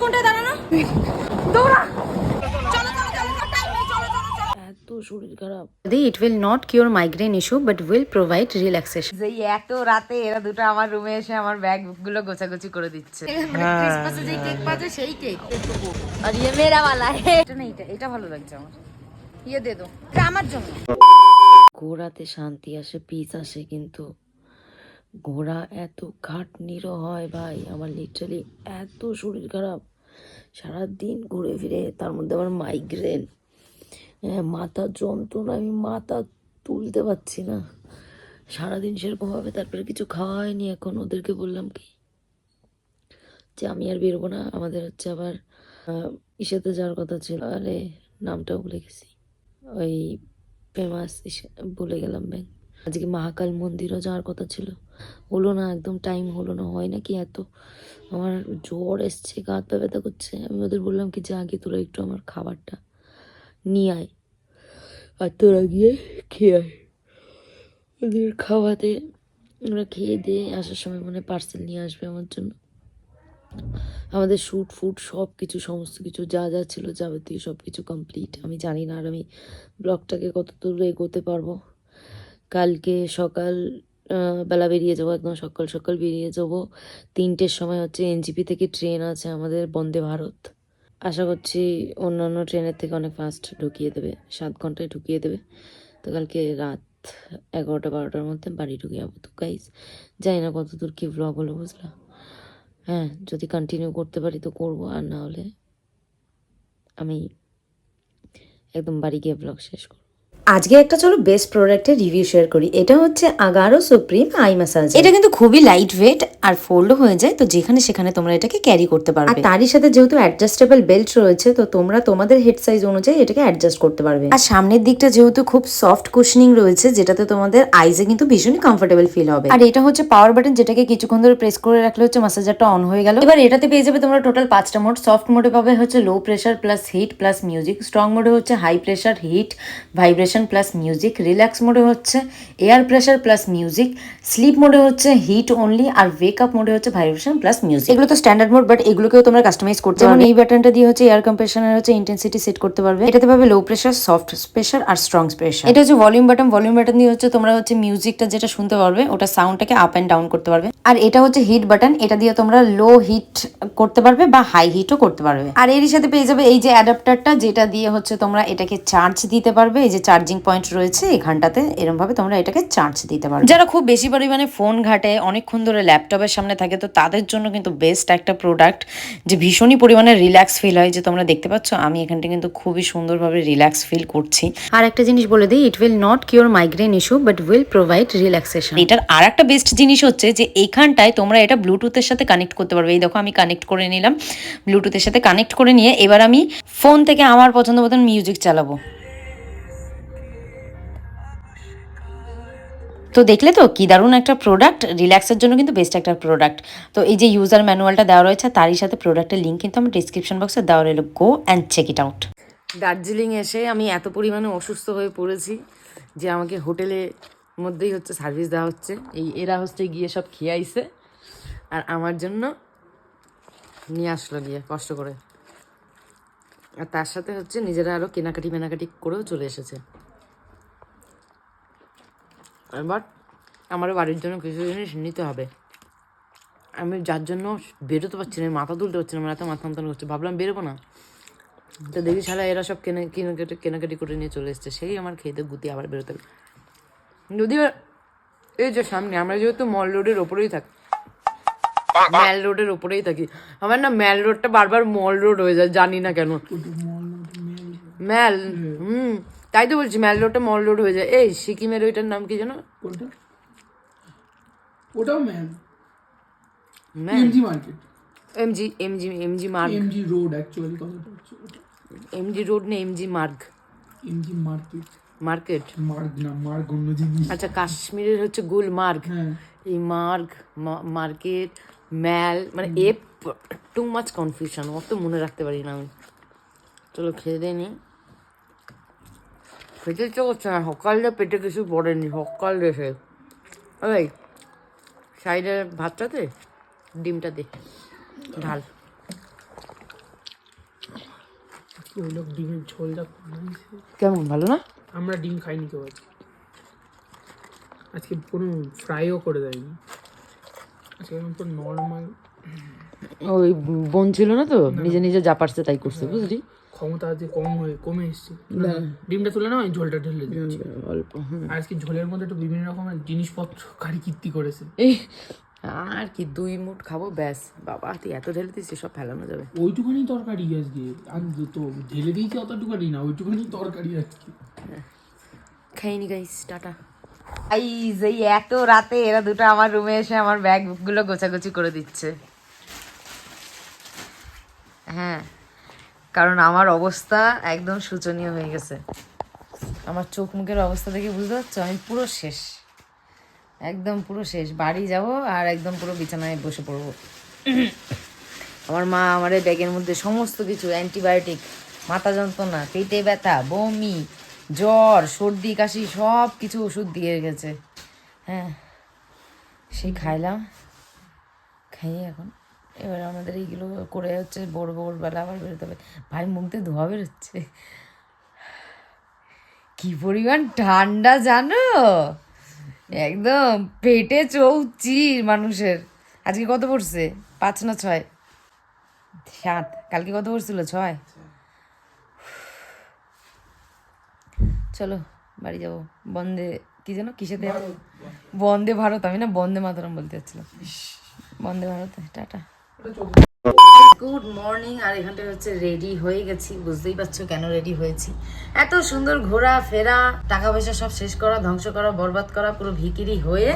কোনটা দাঁড়ানো দৌড়া চলো চলো চলো টাইম নেই চলো চলো চলো এত শরীর খারাপ it will not cure migraine issue but will provide relaxation যেই এত রাতে এরা দুটো আমার রুমে এসে আমার ব্যাগ গুলো গোছাগুছি করে দিচ্ছে ক্রিসমাসে যেই কেক পাওয়া যায় সেই কেক আর ইয়ে মেরা वाला है এটা না এটা এটা ভালো লাগছে আমার ইয়ে দে দো এটা আমার জন্য ঘোড়াতে শান্তি আসে পিস আসে কিন্তু ঘোড়া এত খাটনিরও হয় ভাই আমার লিটারালি এত শরীর খারাপ সারাদিন ঘুরে ফিরে, তার মধ্যে আমার মাইগ্রেন মাথা যন্ত্রণা, আমি মাথা তুলতে পারছি না। সারাদিন সেরকমভাবে তারপরে কিছু খাওয়া হয়নি এখন। ওদেরকে বললাম কি যে, আমি আর বেরোবো না। আমাদের হচ্ছে আবার ইসেতে যাওয়ার কথা ছিল। আরে নামটাও ভুলে গেছি। ওই ফেমাস বলে গেলাম ব্যাং আজকে মহাকাল মন্দিরও যাওয়ার কথা ছিল। হলো না, একদম টাইম হলো না, হয় না কি এত? আমার জ্বর এসছে, গা হাত পা ব্যথা করছে। আমি ওদের বললাম কি, যে আগে তোরা একটু আমার খাবারটা নিয়ে আয় আর তোরা গিয়ে খেয়ে আয়। ওদের খাওয়াতে ওরা খেয়ে দিয়ে আসার সময় মানে পার্সেল নিয়ে আসবে আমার জন্য। আমাদের শ্যুট ফুট সব কিছু সমস্ত কিছু, যা যা ছিল যাবতীয় সব কিছু কমপ্লিট আমি জানি না আর আমি ব্লগটাকে কত দূর এগোতে পারব। কালকে সকাল বেলা বেরিয়ে যাব, একদম সকাল সকাল বেরিয়ে যাব। তিনটের সময় হচ্ছে এনজিপি থেকে ট্রেন আছে আমাদের বন্দে ভারত। আশা করছি অন্যান্য ট্রেনের থেকে অনেক ফাস্ট ঢুকিয়ে দেবে, সাত ঘন্টায় ঢুকিয়ে দেবে। তো কালকে রাত এগারোটা বারোটার মধ্যে বাড়ি ঢুকে যাব তো গাইজ জানি না কত দূর কী ব্লগ হলো, বুঝলা? হ্যাঁ যদি কন্টিনিউ করতে পারি তো করব, আর না হলে আমি একদম বাড়ি গিয়ে ব্লগ শেষ করব। আজকে একটা চলো বেস্ট প্রোডাক্টের রিভিউ শেয়ার করি। এটা হচ্ছে আগারো সুপ্রিম আই ম্যাসাজ এটা কিন্তু খুবই লাইট ওয়েট আর ফোল্ডও হয়ে যায় তো যেখানে সেখানে তোমরা এটাকে ক্যারি করতে পারবে। আর তারই সাথে যেহেতু অ্যাডজাস্টেবল বেল্ট রয়েছে তো তোমরা তোমাদের হেড সাইজ অনুযায়ী এটাকে অ্যাডজাস্ট করতে পারবে। আর সামনের দিকটা যেহেতু খুব সফট কুশনিং রয়েছে যেটাতে তোমাদের আইজে কিন্তু ভীষণই কমফোর্টেবল ফিল হবে। আর এটা হচ্ছে পাওয়ার বাটন যেটাকে কিছুক্ষণ ধরে প্রেস করে রাখলে হচ্ছে মাসাজারটা অন হয়ে গেল। এবার এটাতে পেয়ে যাবে তোমরা টোটাল পাঁচটা মোড সফট মোডে পাবে হচ্ছে low pressure plus heat plus music strong মোডে হচ্ছে high pressure heat vibration plus music relax মোডে হচ্ছে air pressure plus music sleep মোডে হচ্ছে হিট অনলি আর ওয়েক আপ মোডে হচ্ছে ভাইব্রেশন প্লাস মিউজিক এগুলো তো স্ট্যান্ডার্ড মোড বাট এগুলোকেও তোমরা কাস্টমাইজ করতে যেমন এই বাটনটা দিয়ে হচ্ছে এয়ার কম্প্রেশনের হচ্ছে ইন্টেন্সিটি সেট করতে পারবে। এটাতে পাবে লো প্রেশার সফট প্রেশার আর স্ট্রং প্রেশার এটা হচ্ছে ভলিউম বাটন ভলিউম বাটন দিয়ে হচ্ছে তোমরা হচ্ছে মিউজিকটা যেটা শুনতে পারবে ওটা সাউন্ডটাকে আপ এন্ড ডাউন করতে পারবে। আর এটা হচ্ছে হিট বাটন এটা দিয়ে তোমরা লো হিট করতে পারবে বা হাই হিটও করতে পারবে। আর এরই সাথে পেয়ে যাবে এই যে অ্যাডাপ্টারটা যেটা দিয়ে হচ্ছে তোমরা এটাকে চার্জ দিতে পারবে। এই যে চার্জিং পয়েন্ট রয়েছে এখানটাতে এরকম ভাবে তোমরা এটাকে চার্জ দিতে পারবে। যারা খুব বেশি পরিমাণে ফোন ঘাটে অনেকক্ষণ ধরে ল্যাপটপের সামনে থাকে তো তাদের জন্য কিন্তু বেস্ট একটা প্রোডাক্ট যে ভীষণই পরিমাণে রিল্যাক্স ফিল হয় যে তোমরা দেখতে পাচ্ছ আমি এখানটা কিন্তু খুবই সুন্দরভাবে রিল্যাক্স ফিল করছি। আর একটা জিনিস বলে দিই it will not cure migraine issue but will provide relaxation এটার আর একটা বেস্ট জিনিস হচ্ছে যে এখানটায় তোমরা এটা ব্লুটুথের সাথে কানেক্ট করতে পারবে। এই দেখো আমি কানেক্ট করে নিলাম। ব্লুটুথের সাথে কানেক্ট করে নিয়ে এবার আমি ফোন থেকে আমার পছন্দ মতন মিউজিক চালাবো। তো দেখলে তো কি দারুণ একটা প্রোডাক্ট রিল্যাক্সের জন্য কিন্তু বেস্ট একটা প্রোডাক্ট তো এই যে ইউজার ম্যানুয়ালটা দেওয়া রয়েছে, তারই সাথে প্রোডাক্টের লিঙ্ক কিন্তু আমার ডিসক্রিপশন বক্সে দেওয়া রইল। Go and check it out Darjeeling এসে আমি এত পরিমাণে অসুস্থ হয়ে পড়েছি যে আমাকে হোটেলে মধ্যেই হচ্ছে সার্ভিস দেওয়া হচ্ছে। এই এরা হচ্ছে গিয়ে সব খেয়ে আইছে আর আমার জন্য নিয়ে আসলো গিয়ে কষ্ট করে। আর তার সাথে হচ্ছে নিজেরা আরও কেনাকাটি মেনাকাটি করেও চলে এসেছে। এবার আমারও বাড়ির জন্য কিছু জিনিস নিতে হবে। আমি যার জন্য বেরোতে পারছি না মাথা তুলতে পারছি না আমার এত মাথা মাথা করছে ভাবলাম বেরোবো না। তো দেখি শালা এরা সব কেনা কেনাকাটি কেনাকাটি করে নিয়ে চলে এসছে সেই আমার খেতে গুতি আবার বেরোতে হবে। যদিও এই যে সামনে আমরা যেহেতু মল রোডের ওপরেই থাকি ম্যাল রোডের ওপরেই থাকি। আমার না ম্যাল রোডটা বারবার মল রোড হয়ে যায় জানি না কেন। ম্যাল হুম। তাই তো বলছি ম্যাল রোডটা মল রোড হয়ে যায়। এই সিকিমের ওইটার নাম কি যেন? কোনটা? ওটাও man MG market. MG MG MG Marg. MG road actually কথাটা হচ্ছে এমজি রোড না MG Marg? MG market. Market? Marg না মার্গ অন্য জিনিস। আচ্ছা কাশ্মীরের হচ্ছে গুলমার্গ হ্যাঁ। এই মার্গ মার্কেট ম্যাল মানে এ টু মাচ কনফিউশন অত মনে রাখতে পারি না আমি। চলো খেয়ে দিয়ে নি। খেতে ইচ্ছে করছে না সকালে পেটে কিছু পড়েনি সকাল ওই সাইডের ভাতটাতে ডিমটা দে ঢাল। ওই লোক ডিমের ঝোল যা বানাইছে কেমন ভালো না? আমরা ডিম খাইনি কেউ আজকে। আজকে কোনো ফ্রাইও করে দেয়নি। আজকে একদম পুরো নর্মাল ওই বোন ছিল না তো নিজে নিজে যা পারছে তাই করছে বুঝলি? ক্ষমতা আজকে কম হয়ে কমে এসছে। ডিমটা তুলে না ওই ঝোলটা ঢেলে দিচ্ছি। অল্প। আর আজকে ঝোলের মধ্যে একটু বিভিন্ন রকমের জিনিসপত্র কারি কীর্তি করেছে। আর কি দুই মুঠ খাব ব্যাস। বাবা তুই এত ঢেলে দিচ্ছিস সব ফেলানো যাবে। ওইটুখানি তরকারি আজকে। আর তো ঢেলে দিয়েছি অতটুকানি না ওইটুখানি তরকারি আজকে। খাইনি গাইস টাটা। গাইজ এই এত রাতে এরা দুটো আমার রুমে এসে আমার ব্যাগগুলো গোছাগুছি করে দিচ্ছে। হ্যাঁ। কারণ আমার অবস্থা একদম শোচনীয় হয়ে গেছে। আমার চোখ মুখের অবস্থা দেখে বুঝতে পারছ? আমি পুরো শেষ। একদম পুরো শেষ। বাড়ি যাব আর একদম পুরো বিছানায় বসে পড়ব। আমার মা আমার এই ব্যাগের মধ্যে সমস্ত কিছু, অ্যান্টিবায়োটিক, মাথা যন্ত্রণা, পেটে ব্যথা, বমি, জ্বর, সর্দি, কাশি, সব কিছু ওষুধ দিয়ে গেছে। হ্যাঁ সেই খাইলাম। খাইয়ে এখন এবার আমাদের এইগুলো করে হচ্ছে ভোর ভোরবেলা আবার বেরোতে হবে। ভাই মুখ দিয়ে ধোয়া বেরোচ্ছে। কি পরিমাণ ঠান্ডা জানো? একদম পেটে চৌচির মানুষের। আজকে কত পড়ছে? পাঁচ না ছয়? সাত। কালকে কত পড়ছিল? ছয়? চলো বাড়ি যাব। বন্দে কি যেন কিসেতে বন্দে ভারত আমি না বন্দে মাতরম বলতে চাচ্ছিলাম Vande Bharat tata. Good morning, আর এখানটা হচ্ছে রেডি হয়ে গেছি। বুঝতেই পারছ কেন রেডি হয়েছি। এত সুন্দর ঘোরা, ফেরা, টাকা পয়সা সব শেষ করা, ধ্বংস করা, বরবাদ করা, পুরো ভিকিরি হয়ে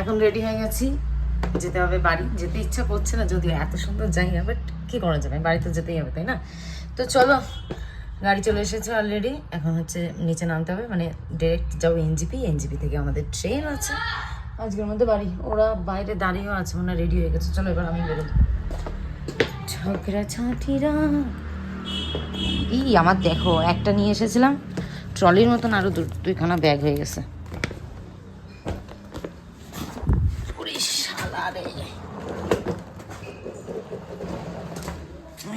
এখন রেডি হয়ে গেছি। যেতে হবে বাড়ি, যেতে ইচ্ছা করছে না, যদিও এত সুন্দর জায়গা বাট কি করা যাবে? বাড়িতে যেতেই হবে, তাই না? তো চলো, গাড়ি চলে এসেছে অলরেডি এখন হচ্ছে নিচে নামতে হবে মানে ডিরেক্ট যাব এনজিপি। এনজিপি থেকে আমাদের ট্রেন আছে। আজকের মধ্যে বাড়ি। ওরা বাইরে দাঁড়িয়েও আছে মানে রেডি হয়ে গেছে। চলো এবার আমি বেরোবো। ঝগড়া ছাঁটিরা ই আমার দেখো, একটা নিয়ে এসেছিলাম। ট্রলির মতন আরও দু, দুইখানা ব্যাগ হয়ে গেছে। ওরে শালা রে।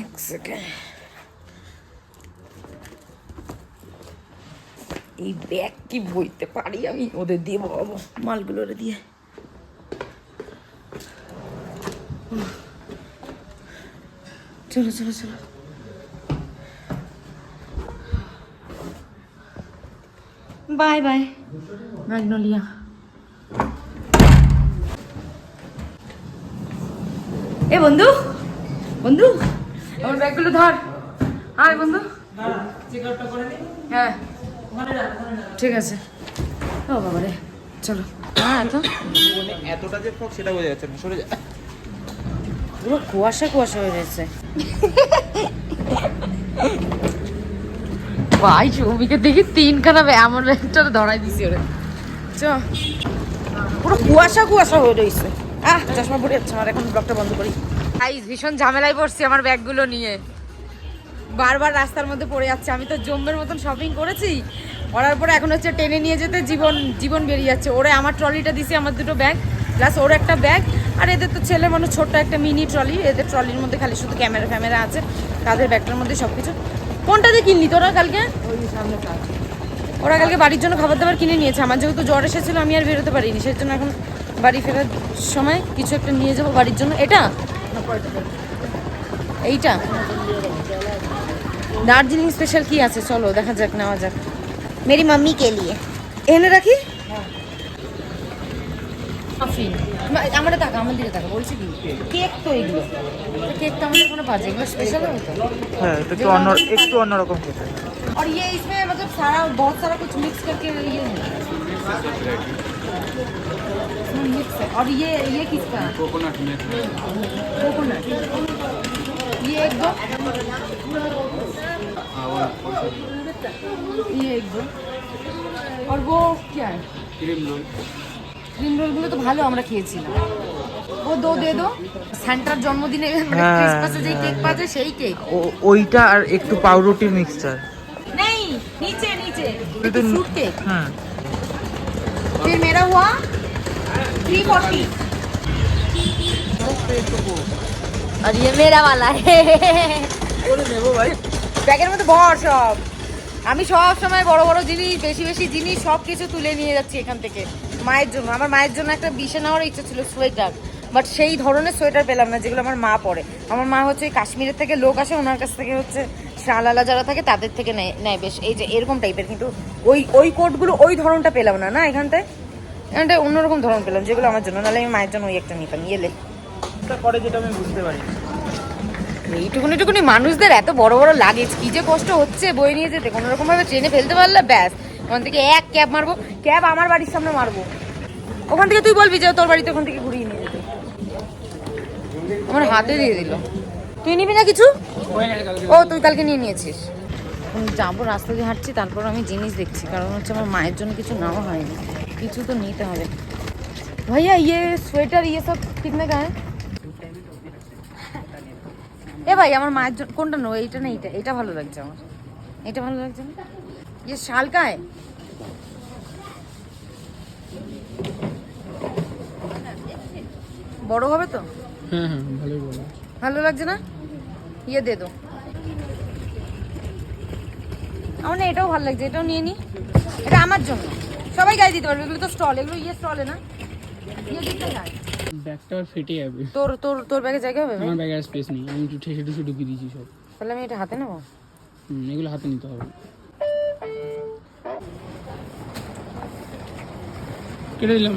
এক সেকেন্ড এই ব্যাগ কি বইতে পারি আমি ওদের দিয়ে বাবু মালগুলোরে দিয়ে। চলো চলো চলো। Bye bye. ম্যাগনোলিয়া। এ বন্ধু বন্ধু আমার ব্যাগগুলো ধর। আয় বন্ধু। হ্যাঁ। ঠিক আছে। ও বাবা রে চলো। হ্যাঁ তো এতটা যে সেটা বোঝা যাচ্ছে না সরে যা। পুরো কুয়াশা কুয়াশা হয়ে গেছে ভাই দেখি তিনখানা এমন একটা ধরাই দিছি ওরে। চ। পুরো কুয়াশা কুয়াশা হয়ে রয়েছে আহ চশমা পড়ে যাচ্ছে আমার এখন ব্লগটা বন্ধ করি। গাইস ভীষণ ঝামেলায় পড়ছি আমার ব্যাগগুলো নিয়ে। বারবার রাস্তার মধ্যে পড়ে যাচ্ছে। আমি তো জম্মের মতন শপিং করেছি। করার পরে এখন হচ্ছে টেনে নিয়ে যেতে জীবন জীবন বেরিয়ে যাচ্ছে। ওরে আমার ট্রলিটা দিছি আমার দুটো ব্যাগ প্লাস ওর একটা ব্যাগ আর এদের তো ছেলে মানুষ ছোট্ট একটা মিনি ট্রলি এদের ট্রলির মধ্যে খালি শুধু ক্যামেরা ফ্যামেরা আছে। তাদের ব্যাগটার মধ্যে সব কিছু কোনটা দিয়ে কিনলি তোরা কালকে? ওরা কালকে বাড়ির জন্য খাবার দাবার কিনে নিয়েছে। আমার যেহেতু জ্বর এসেছিল আমি আর বেরোতে পারিনি। সেই জন্য এখন বাড়ি ফেরার সময় কিছু একটা নিয়ে যাব বাড়ির জন্য। এটা? এইটা? দার্জিলিং স্পেশাল কি আছে চলো দেখা যাক নেওয়া যাক মেরি মাম্মি কে লিয়ে এনে রাখি আফরিন আমার টাকা আমার দিকে টাকা বলছি কি কেক তো এগুলো কেক তো আমাদের কোনো পাওয়া যায় এগুলো স্পেশাল হবে তো হ্যাঁ একটু অন্য একটু অন্যরকম খেতে और ये इसमें मतलब सारा बहुत सारा कुछ मिक्स करके ये है इसमें मिक्स है और ये ये किसका कोकोनट कोकोनट ये एक दो ये एक दो और वो क्या है क्रीम रोल ক্রিম রোলগুলো তো ভালো আমরা খেয়েছিলাম ও দো দে দো স্যান্টার জন্মদিনে মানে হ্যাঁ, ক্রিসমাসে যেই কেক পাওয়া যায় সেই কেক ওইটা আর একটু পাউরুটির মিক্সচার नहीं नीचे नीचे ये तो- फ्रूट केक হ্যাঁ फिर मेरा हुआ थ्री फोर्टी और ये मेरा वाला है ব্যাগের মধ্যে ভর সব আমি সব সময় বড় বড় জিনিস বেশি বেশি জিনিস সব কিছু তুলে নিয়ে যাচ্ছি এখান থেকে মায়ের জন্য আমার মায়ের জন্য একটা বিছে নেওয়ার ইচ্ছা ছিল সোয়েটার বাট সেই ধরনের সোয়েটার পেলাম না যেগুলো আমার মা পরে আমার মা হচ্ছে ওই কাশ্মীরের থেকে লোক আসে ওনার কাছ থেকে হচ্ছে শালালা যারা থাকে তাদের থেকে নেয় নেয় বেশ এই যে এরকম টাইপের কিন্তু ওই ওই কোটগুলো ওই ধরনটা পেলাম না না এখানটায় এখানটায় অন্যরকম ধরন পেলাম যেগুলো আমার জন্য নাহলে আমি মায়ের জন্য ওই একটা নিতাম ইয়েলে করে যেটা আমি বুঝতে পারি এইটুকুনি টুকুনি মানুষদের এত বড় বড় লাগেজ, কি যে কষ্ট হচ্ছে বই নিয়ে যেতে, কোনো রকম ভাবে ট্রেনে ফেলতে পারলে ব্যাস। ওখান থেকে এক ক্যাব মারবো, ক্যাব আমার বাড়ির সামনে মারবো। ওখান থেকে তুই বলবি যে তোর বাড়িতে ওখান থেকে ঘুরিয়ে নিয়ে যেতে। আমার হাতে দিয়ে দিল। তুই নিবি না কিছু? ও, তুই কালকে নিয়ে নিয়েছিস। এখন যাব, রাস্তা দিয়ে হাঁটছি, তারপর আমি জিনিস দেখছি, কারণ হচ্ছে আমার মায়ের জন্য কিছু নেওয়া হয়নি। কিছু তো নিতে হবে। ভাইয়া ইয়ে সোয়েটার ইয়ে সব কিতনে का है এ ভাই আমার মায়ের জন্য কোনটা নো এইটা না এইটা? এটা ভালো লাগছে আমার। এটা ভালো লাগছে না? ইয়ে শাল কা है বড় হবে তো? হ্যাঁ হ্যাঁ ভালোই ভালো লাগছে না? ইয়ে দে দো আমার না এটাও ভালো লাগছে এটাও নিয়ে নি। এটা আমার জন্য। সবাই গায়ে দিতে পারবে এগুলো তো স্টল এগুলো ইয়ে স্টলে না। ইয়ে দিতে গায়ে ব্যাগটা ফেটে যাবে। তোর তোর তোর ব্যাগে জায়গা হবে আমার ব্যাগে স্পেস নেই। আমি একটু ঠেসে ঠুসে ঢুকিয়ে দিয়েছি সব। তাহলে আমি এটা হাতে নেব? হুম, এগুলো হাতে নিতে হবে। কেটে দিলাম।